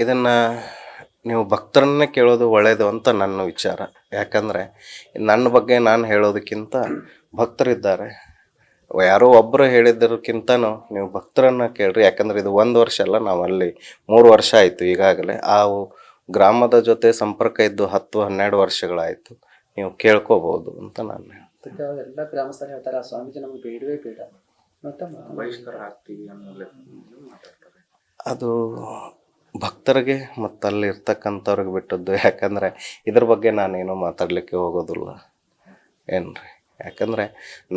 ಇದನ್ನು ನೀವು ಭಕ್ತರನ್ನೇ ಕೇಳೋದು ಒಳ್ಳೆಯದು ಅಂತ ನನ್ನ ವಿಚಾರ. ಯಾಕಂದರೆ ನನ್ನ ಬಗ್ಗೆ ನಾನು ಹೇಳೋದಕ್ಕಿಂತ ಭಕ್ತರಿದ್ದಾರೆ. ಯಾರೋ ಒಬ್ಬರು ಹೇಳಿದ್ದಕ್ಕಿಂತನೂ ನೀವು ಭಕ್ತರನ್ನು ಕೇಳ್ರಿ. ಯಾಕಂದ್ರೆ ಇದು ಒಂದು ವರ್ಷ ಅಲ್ಲ ನಾವು ಅಲ್ಲಿ ಮೂರು ವರ್ಷ ಆಯಿತು ಈಗಾಗಲೇ. ಆ ಗ್ರಾಮದ ಜೊತೆ ಸಂಪರ್ಕ ಇದ್ದು ಹತ್ತು ಹನ್ನೆರಡು ವರ್ಷಗಳಾಯಿತು. ನೀವು ಕೇಳ್ಕೋಬಹುದು ಅಂತ ನಾನು ಹೇಳ್ತೀನಿ. ಈಗ ಎಲ್ಲ ಗ್ರಾಮಸ್ಥರು ಹೇಳ್ತಾರೆ ಸ್ವಾಮೀಜಿ ನಮ್ಗೆ ಬೇಡವೇ ಬೇಡ. ಮತ್ತೆ ಬಹಿಷ್ಕಾರ ಹಾಕ್ತೀವಿ ಅನ್ನೋ ಮಾತಾಡ್ತಾರೆ. ಅದು ಭಕ್ತರಿಗೆ ಮತ್ತು ಅಲ್ಲಿ ಇರ್ತಕ್ಕಂಥವ್ರಿಗೆ ಬಿಟ್ಟದ್ದು ಯಾಕಂದರೆ ಇದ್ರ ಬಗ್ಗೆ ನಾನೇನು ಮಾತಾಡಲಿಕ್ಕೆ ಹೋಗೋದಿಲ್ಲ. ಏನ್ರಿ? ಯಾಕಂದರೆ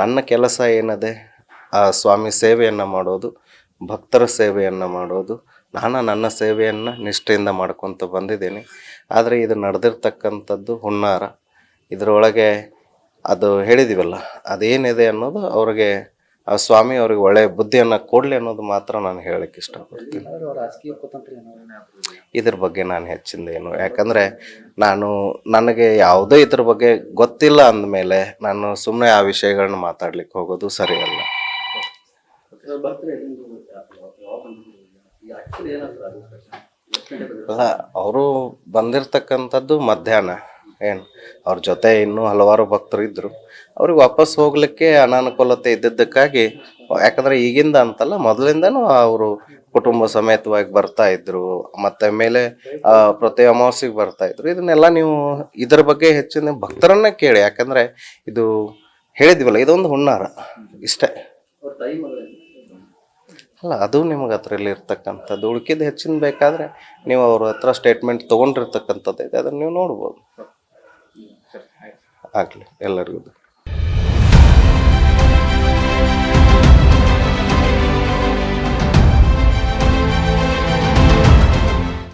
ನನ್ನ ಕೆಲಸ ಏನದೆ? ಆ ಸ್ವಾಮಿ ಸೇವೆಯನ್ನು ಮಾಡೋದು, ಭಕ್ತರ ಸೇವೆಯನ್ನು ಮಾಡೋದು, ನಾನು ನನ್ನ ಸೇವೆಯನ್ನು ನಿಷ್ಠೆಯಿಂದ ಮಾಡ್ಕೊತ ಬಂದಿದ್ದೀನಿ. ಆದರೆ ಇದು ನಡೆದಿರ್ತಕ್ಕಂಥದ್ದು ಹುನ್ನಾರ. ಇದರೊಳಗೆ ಅದು ಹೇಳಿದಿವಲ್ಲ, ಅದೇನಿದೆ ಅನ್ನೋದು ಅವ್ರಿಗೆ ಆ ಸ್ವಾಮಿ ಅವ್ರಿಗೆ ಒಳ್ಳೆಯ ಬುದ್ಧಿಯನ್ನು ಕೊಡಲಿ ಅನ್ನೋದು ಮಾತ್ರ ನಾನು ಹೇಳಕ್ಕೆ ಇಷ್ಟಪಡ್ತೀನಿ. ಇದ್ರ ಬಗ್ಗೆ ನಾನು ಹೆಚ್ಚಿಂದೇನು ಯಾಕಂದರೆ ನಾನು ನನಗೆ ಯಾವುದೇ ಇದ್ರ ಬಗ್ಗೆ ಗೊತ್ತಿಲ್ಲ ಅಂದಮೇಲೆ ನಾನು ಸುಮ್ಮನೆ ಆ ವಿಷಯಗಳನ್ನ ಮಾತಾಡ್ಲಿಕ್ಕೆ ಹೋಗೋದು ಸರಿಯಲ್ಲ. ಅಲ್ಲ ಅವರು ಬಂದಿರ್ತಕ್ಕಂಥದ್ದು ಮಧ್ಯಾಹ್ನ. ಏನು, ಅವ್ರ ಜೊತೆ ಇನ್ನೂ ಹಲವಾರು ಭಕ್ತರು ಇದ್ದರು ಅವ್ರಿಗೆ ವಾಪಸ್ ಹೋಗಲಿಕ್ಕೆ ಅನಾನುಕೂಲತೆ ಇದ್ದಿದ್ದಕ್ಕಾಗಿ, ಯಾಕಂದ್ರೆ ಈಗಿಂದ ಅಂತಲ್ಲ, ಮೊದಲಿಂದನೂ ಅವರು ಕುಟುಂಬ ಸಮೇತವಾಗಿ ಬರ್ತಾ ಇದ್ರು. ಮತ್ತೆ ಮೇಲೆ ಪ್ರತಿ ಅಮಾವಾಸ್ಯೆಗೆ ಬರ್ತಾ ಇದ್ರು. ಇದನ್ನೆಲ್ಲ ನೀವು ಇದರ ಬಗ್ಗೆ ಹೆಚ್ಚಿನ ಭಕ್ತರನ್ನ ಕೇಳಿ. ಯಾಕಂದ್ರೆ ಇದು ಹೇಳಿದ್ವಲ್ಲ, ಇದೊಂದು ಹುನ್ನಾರ. ಇಷ್ಟೇ. ಅಲ್ಲ, ಅದು ನಿಮಗೆ ಅದರಲ್ಲಿ ಇರ್ತಕ್ಕಂಥದ್ದು. ಉಳ್ಕಿದ್ದು ಹೆಚ್ಚಿನ ಬೇಕಾದರೆ ನೀವು ಅವ್ರ ಹತ್ರ ಸ್ಟೇಟ್ಮೆಂಟ್ ತೊಗೊಂಡಿರ್ತಕ್ಕಂಥದ್ದು ಇದೆ. ಅದನ್ನು ನೀವು ನೋಡ್ಬೋದು. ಆಗಲಿ ಎಲ್ಲರಿಗೂ